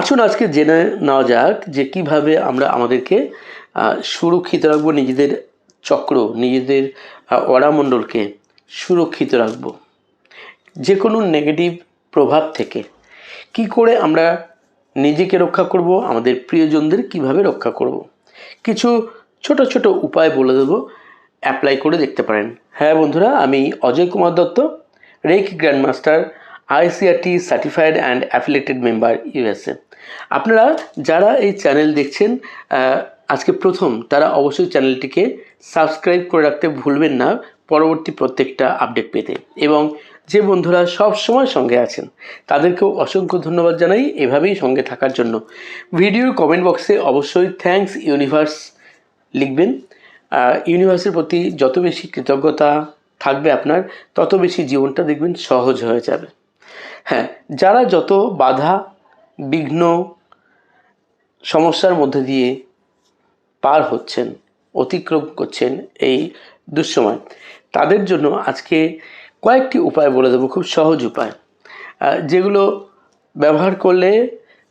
আসুন আজকে জেনে নেওয়া যাক যে কীভাবে আমরা আমাদেরকে সুরক্ষিত রাখব নিজেদের চক্র, নিজেদের অরামণ্ডলকে সুরক্ষিত রাখব। যে কোনো নেগেটিভ প্রভাব থেকে কি করে আমরা নিজেকে রক্ষা করব, আমাদের প্রিয়জনদের কীভাবে রক্ষা করব? কিছু ছোট ছোট উপায় বলে দেবো অ্যাপ্লাই করে দেখতে পারেন। হ্যাঁ বন্ধুরা, আমি Ajay Kumar Dutta reiki grandmaster ICRT certified and affiliated member USA আপনারা যারা এই চ্যানেল দেখছেন আজকে প্রথম, তারা অবশ্যই চ্যানেলটিকে সাবস্ক্রাইব করে রাখতে ভুলবেন না পরবর্তী প্রত্যেকটা আপডেট পেতে। এবং যে বন্ধুরা সব সময় সঙ্গে আছেন, তাদেরকেও অসংখ্য ধন্যবাদ জানাই এভাবেই সঙ্গে থাকার জন্য। ভিডিওর কমেন্ট বক্সে অবশ্যই থ্যাঙ্কস ইউনিভার্স লিখবেন। ইউনিভার্সের প্রতি যত বেশি কৃতজ্ঞতা থাকবে আপনার, তত বেশি জীবনটা দেখবেন সহজ হয়ে যাবে। হ্যাঁ যারা যত বাধা বিঘ্ন সমস্যার মধ্যে দিয়ে পার হচ্ছেন, অতিক্রম করছেন এই দুঃসময়। তাদের জন্য আজকে কয়েকটি উপায় বলে দেবো, খুব সহজ উপায়। যেগুলো ব্যবহার করলে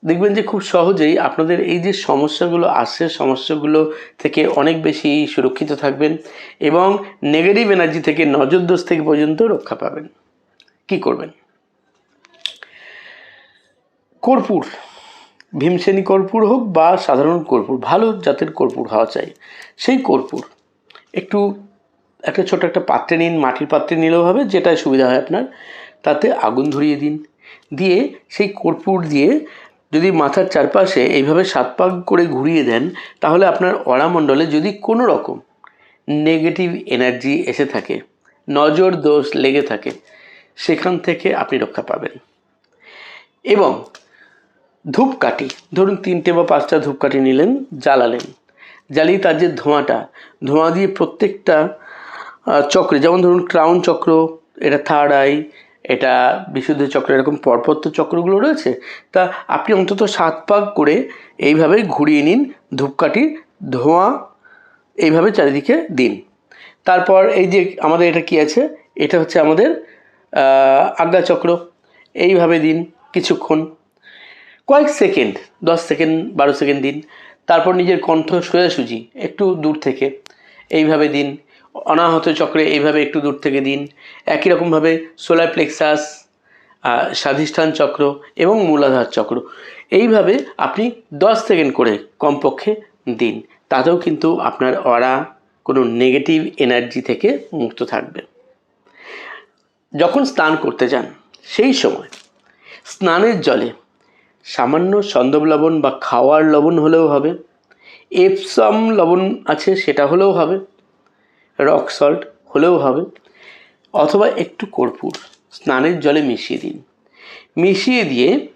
দেখবেন যে খুব সহজেই আপনাদের এই যে সমস্যাগুলো আসছে, সমস্যাগুলো থেকে অনেক বেশি সুরক্ষিত থাকবেন এবং নেগেটিভ এনার্জি থেকে নজরদোষ থেকে পর্যন্ত রক্ষা পাবেন। কি করবেন? কর্পূর, ভীমসেনী কর্পূর হোক বা সাধারণ কর্পূর, ভালো জাতের কর্পূর হওয়া চাই। সেই কর্পূর একটু একটা ছোট একটা পাত্রে নিন, মাটির পাত্রে নিলেও হবে যেটাই সুবিধা হয় আপনার। তাতে আগুন ধরিয়ে দিন। দিয়ে সেই কর্পূর দিয়ে যদি মাথার চারপাশে এইভাবে সাত পাক করে ঘুরিয়ে দেন, তাহলে আপনার অরামণ্ডলে যদি কোনো রকম নেগেটিভ এনার্জি এসে থাকে, নজর দোষ লেগে থাকে, সেখান থেকে আপনি রক্ষা পাবেন। এবং ধূপকাঠি। ধরুন তিনটে বা পাঁচটা ধূপকাঠি নিলেন, জ্বালালেন। জ্বালিয়ে তার যে ধোঁয়াটা, ধোঁয়া দিয়ে প্রত্যেকটা চক্রে, যেমন ধরুন ক্রাউন চক্র, এটা থার্ড আই এটা বিশুদ্ধ চক্র, এরকম পরপর তো চক্রগুলো রয়েছে, তা আপনি অন্তত সাত পাক করে এইভাবে ঘুরিয়ে নিন ধূপকাঠির ধোঁয়া, এইভাবে চারিদিকে দিন। তারপর এই যে আমাদের এটা কি আছে? এটা হচ্ছে আমাদের আজ্ঞাচক্র এইভাবে দিন কিছুক্ষণ। কয়েক সেকেন্ড, দশ সেকেন্ড, বারো সেকেন্ড দিন, তারপর নিজের কণ্ঠ সোজাসুজি, একটু দূর থেকে, এইভাবে দিন, অনাহত চক্রে এইভাবে একটু দূর থেকে দিন, একই রকমভাবে সোলার প্লেক্সাস স্বাধিষ্ঠান চক্র এবং মূলাধার চক্র, এইভাবে আপনি দশ সেকেন্ড করে কমপক্ষে দিন, তাতেও কিন্তু আপনার অরা কোনো নেগেটিভ এনার্জি থেকে মুক্ত থাকবে। যখন স্নান করতে যান, সেই সময় স্নানের জলে সামান্য সন্দব লবণ বা খাওয়ার লবণ হলেও হবে। এপসাম লবণ আছে, সেটা হলেও হবে। রক সল্ট হলেও হবে। অথবা একটু কর্পূর, স্নানের জলে মিশিয়ে দিন। মিশিয়ে দিয়ে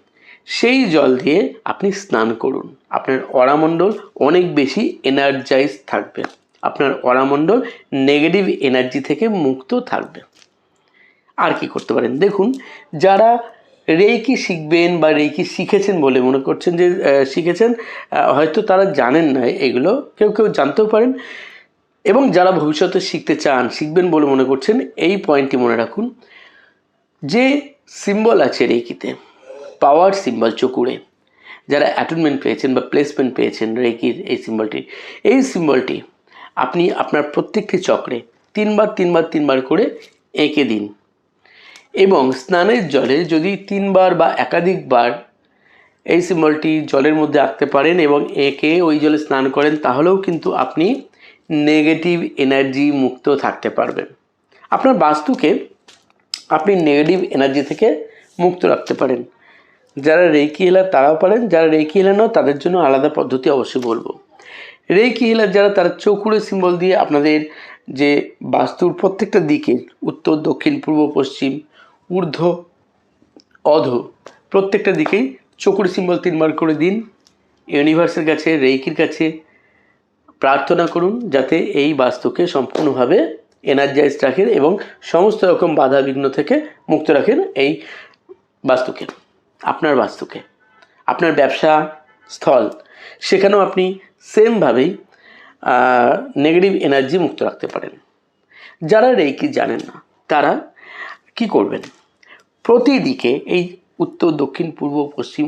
সেই জল দিয়ে আপনি স্নান করুন। আপনার অরামণ্ডল অনেক বেশি এনার্জাইজ থাকবে। আপনার অরামণ্ডল নেগেটিভ এনার্জি থেকে মুক্ত থাকবে। আর কি করতে পারেন? দেখুন, যারা রেইকি শিখবেন বা রেইকি শিখেছেন বলে মনে করছেন যে শিখেছেন হয়তো তারা জানেন না এগুলো, কেউ কেউ জানতেও পারেন। এবং যারা ভবিষ্যতে শিখতে চান, শিখবেন বলে মনে করছেন, এই পয়েন্টটি মনে রাখুন। যে সিম্বল আছে রেইকিতে, পাওয়ার সিম্বল চকুরে যারা অ্যাটনমেন্ট পেয়েছেন বা প্লেসমেন্ট পেয়েছেন রেকির এই সিম্বলটি এই সিম্বলটি আপনি আপনার প্রত্যেকটি চক্রে তিনবার তিনবার তিনবার করে এঁকে দিন। এবং স্নানের জলে যদি তিনবার বা একাধিকবার এই সিম্বলটি জলের মধ্যে আঁকতে পারেন এবং এঁকে ওই জলে স্নান করেন, তাহলেও কিন্তু আপনি নেগেটিভ এনার্জি মুক্ত থাকতে পারবেন। আপনার বাস্তুকে আপনি নেগেটিভ এনার্জি থেকে মুক্ত রাখতে পারেন। যারা রেকি হিলার তারাও পারেন, যারা রেকি হিলার নয়, তাদের জন্য আলাদা পদ্ধতি অবশ্যই বলব। রেকি হিলার যারা, তারা চৌকুড়ে সিম্বল দিয়ে আপনাদের যে বাস্তুর প্রত্যেকটা দিকে, উত্তর, দক্ষিণ, পূর্ব, পশ্চিম ঊর্ধ্ব, অধ, প্রত্যেকটা দিকেই চকুর সিম্বল তিনবার করে দিন। ইউনিভার্সের কাছে, রেইকির কাছে প্রার্থনা করুন যাতে এই বাস্তুকে সম্পূর্ণভাবে এনার্জাইজ রাখেন এবং সমস্ত রকম বাধা বিঘ্ন থেকে মুক্ত রাখেন এই বাস্তুকে, আপনার বাস্তুকে। আপনার ব্যবসা, স্থল, সেখানেও আপনি সেমভাবেই নেগেটিভ এনার্জি মুক্ত রাখতে পারেন। যারা রেইকি জানেন না, তারা কি করবেন? প্রতিদিকে এই উত্তর, দক্ষিণ, পূর্ব, পশ্চিম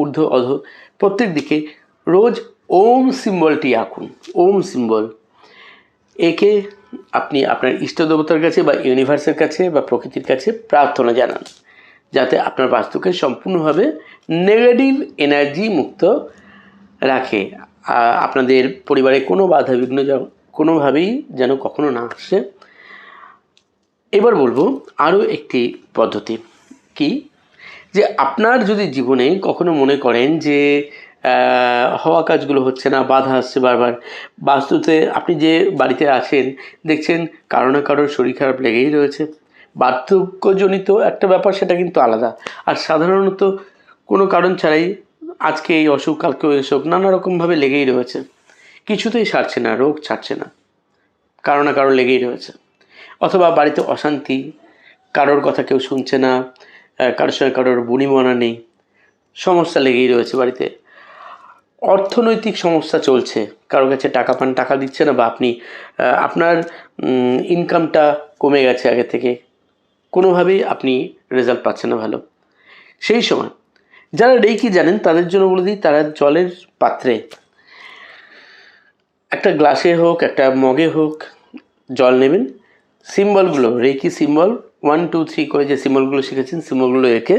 ঊর্ধ্ব, অধ প্রত্যেক দিকে রোজ ওম সিম্বলটি আঁকুন। ওম সিম্বল একে আপনি আপনার ইষ্ট দেবতার কাছে বা ইউনিভার্সের কাছে বা প্রকৃতির কাছে প্রার্থনা জানান, যাতে আপনার বাস্তুকে সম্পূর্ণভাবে নেগেটিভ এনার্জি মুক্ত রাখে। আপনাদের পরিবারে কোনো বাধা বিঘ্ন কোনোভাবেই যেন কখনো না আসে। এবার বলব আরও একটি পদ্ধতি। কি? যে আপনার যদি জীবনে কখনো মনে করেন যে হওয়া কাজগুলো হচ্ছে না, বাধা আসছে বারবার, বাস্তুতে আপনি যে বাড়িতে আছেন, দেখছেন কারও না কারোর শরীর খারাপ লেগেই রয়েছে। বার্ধক্যজনিত একটা ব্যাপার, সেটা কিন্তু আলাদা। আর সাধারণত কোনো কারণ ছাড়াই আজকে এই অসুখ কালকে ওই অসুখ, নানা রকমভাবে লেগেই রয়েছে। কিছুতেই সারছে না, রোগ ছাড়ছে না। কারও না কারও লেগেই রয়েছে। অথবা বাড়িতে অশান্তি, কারোর কথা কেউ শুনছে না কারোর সঙ্গে কারোর বুনিমনা নেই, সমস্যা লেগেই রয়েছে বাড়িতে। অর্থনৈতিক সমস্যা চলছে, কারোর কাছে টাকা পান, টাকা দিচ্ছে না বা আপনি আপনার ইনকামটা কমে গেছে আগে থেকে, কোনোভাবেই আপনি রেজাল্ট পাচ্ছেন না ভালো। সেই সময়, যারা রেকি জানেন, তাদের জন্য বলে দিই, তারা জলের পাত্রে, একটা গ্লাসে হোক, একটা মগে হোক, জল নেবেন সিম্বলগুলো, reiki symbol one two three করে যে সিম্বলগুলো শিখেছেন, সিম্বলগুলো এঁকে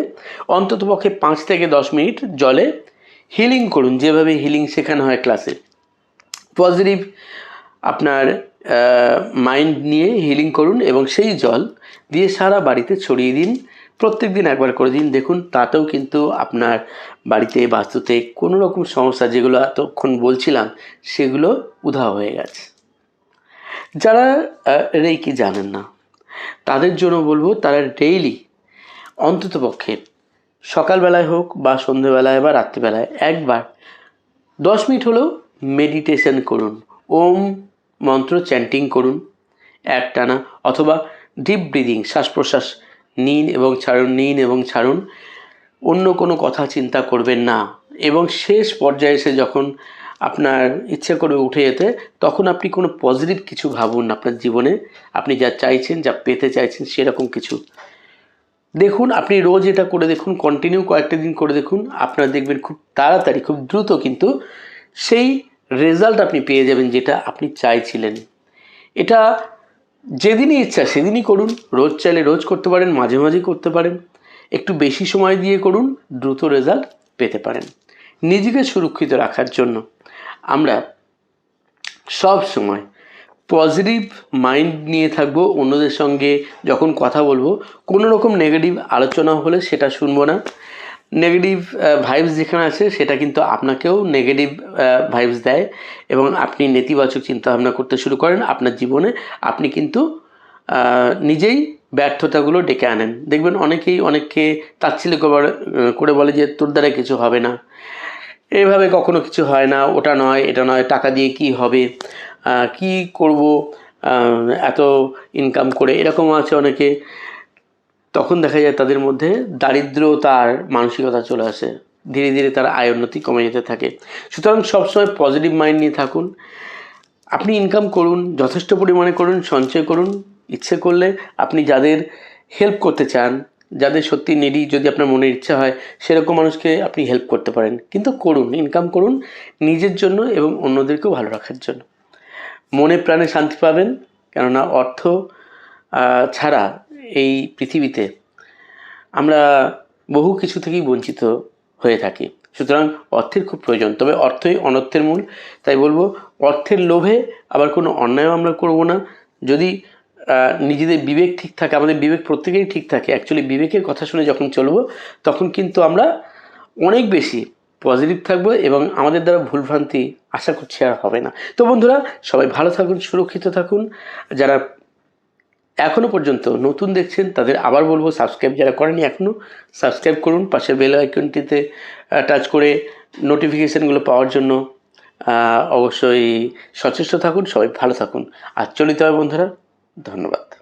অন্ততপক্ষে পাঁচ থেকে দশ মিনিট জলে হিলিং করুন, যেভাবে হিলিং শেখানো হয় ক্লাসে পজিটিভ আপনার মাইন্ড নিয়ে হিলিং করুন এবং সেই জল দিয়ে সারা বাড়িতে ছড়িয়ে দিন। প্রত্যেক দিন একবার করে দিন। দেখুন, তাতেও কিন্তু আপনার বাড়িতে বাস্তুতে কোনো রকম সমস্যা যেগুলো এতক্ষণ বলছিলাম, সেগুলো উধাও হয়ে গেছে। যারা রেকি জানেন না, তাদের জন্য বলব তারা ডেইলি অন্ততপক্ষে সকালবেলায় হোক বা সন্ধেবেলায় বা রাত্রিবেলায় একবার দশ মিনিট হলেও মেডিটেশন করুন, ওম মন্ত্র চ্যান্টিং করুন, একটানা, অথবা ডিপ ব্রিদিং শ্বাস প্রশ্বাস নিন এবং ছাড়ুন, নিন এবং ছাড়ুন, অন্য কোনো কথা চিন্তা করবেন না, এবং শেষ পর্যায়ে এসে যখন আপনার ইচ্ছে করে উঠে যেতে, তখন আপনি কোনো পজিটিভ কিছু ভাবুন আপনার জীবনে। আপনি যা চাইছেন, যা পেতে চাইছেন সেরকম কিছু। দেখুন, আপনি রোজ এটা করে দেখুন কন্টিনিউ কয়েকটা দিন করে দেখুন, আপনার দেখবেন খুব তাড়াতাড়ি, খুব দ্রুত কিন্তু সেই রেজাল্ট আপনি পেয়ে যাবেন যেটা আপনি চাইছিলেন। এটা যেদিনই ইচ্ছা সেদিনই করুন, রোজ চাইলে রোজ করতে পারেন, মাঝে মাঝে করতে পারেন। একটু বেশি সময় দিয়ে করুন, দ্রুত রেজাল্ট পেতে পারেন। নিজেকে সুরক্ষিত রাখার জন্য। আমরা সব সময় পজিটিভ মাইন্ড নিয়ে থাকব, অন্যদের সঙ্গে যখন কথা বলব, কোনো রকম নেগেটিভ আলোচনা হলে সেটা শুনব না। নেগেটিভ ভাইবস যেখানে আছে সেটা কিন্তু আপনাকেও নেগেটিভ ভাইবস দেয় এবং আপনি নেতিবাচক চিন্তাভাবনা করতে শুরু করেন আপনার জীবনে, আপনি কিন্তু নিজেই ব্যর্থতাগুলো ডেকে আনেন। দেখবেন অনেকেই অনেককে তাচ্ছিল্য করে করে বলে যে তোর দ্বারা কিছু হবে না। এভাবে কখনো কিছু হয় না, ওটা নয়, এটা নয়, টাকা দিয়ে কি হবে কি করব এত ইনকাম করে, এরকম আছে অনেকে। তখন দেখা যায় তাদের মধ্যে দারিদ্রতার মানসিকতা চলে আসে, ধীরে ধীরে তার আয় উন্নতি কমে যেতে থাকে। সুতরাং সবসময় পজিটিভ মাইন্ড নিয়ে থাকুন। আপনি ইনকাম করুন, যথেষ্ট পরিমাণে করুন, সঞ্চয় করুন, ইচ্ছে করলে আপনি যাদের হেল্প করতে চান যাদের সত্যি নেডি যদি আপনার মনের ইচ্ছা হয়, সেরকম মানুষকে আপনি হেল্প করতে পারেন। কিন্তু করুন ইনকাম করুন নিজের জন্য এবং অন্যদেরকেও ভালো রাখার জন্য। মনে প্রাণে শান্তি পাবেন, কেননা অর্থ ছাড়া এই পৃথিবীতে আমরা বহু কিছু থেকেই বঞ্চিত হয়ে থাকি। সুতরাং অর্থের খুব প্রয়োজন। তবে অর্থই অনর্থের মূল। তাই বলব, অর্থের লোভে আবার কোনো অন্যায়ও আমরা করব না। যদি নিজেদের বিবেক ঠিক থাকে, আমাদের বিবেক প্রত্যেকেই ঠিক থাকে। অ্যাকচুয়ালি বিবেকের কথা শুনে যখন চলবো, তখন কিন্তু আমরা অনেক বেশি পজিটিভ থাকব এবং আমাদের দ্বারা ভুলভ্রান্তি আশা করছি আর হবে না। তো বন্ধুরা, সবাই ভালো থাকুন, সুরক্ষিত থাকুন। যারা এখনও পর্যন্ত নতুন দেখছেন, তাদের আবার বলব সাবস্ক্রাইব যারা করেনি এখনও সাবস্ক্রাইব করুন। পাশের বেল আইকনটিতে টাচ করে নোটিফিকেশানগুলো পাওয়ার জন্য অবশ্যই সচেষ্ট থাকুন, সবাই ভালো থাকুন। আর চলিত হয় বন্ধুরা। ধন্যবাদ।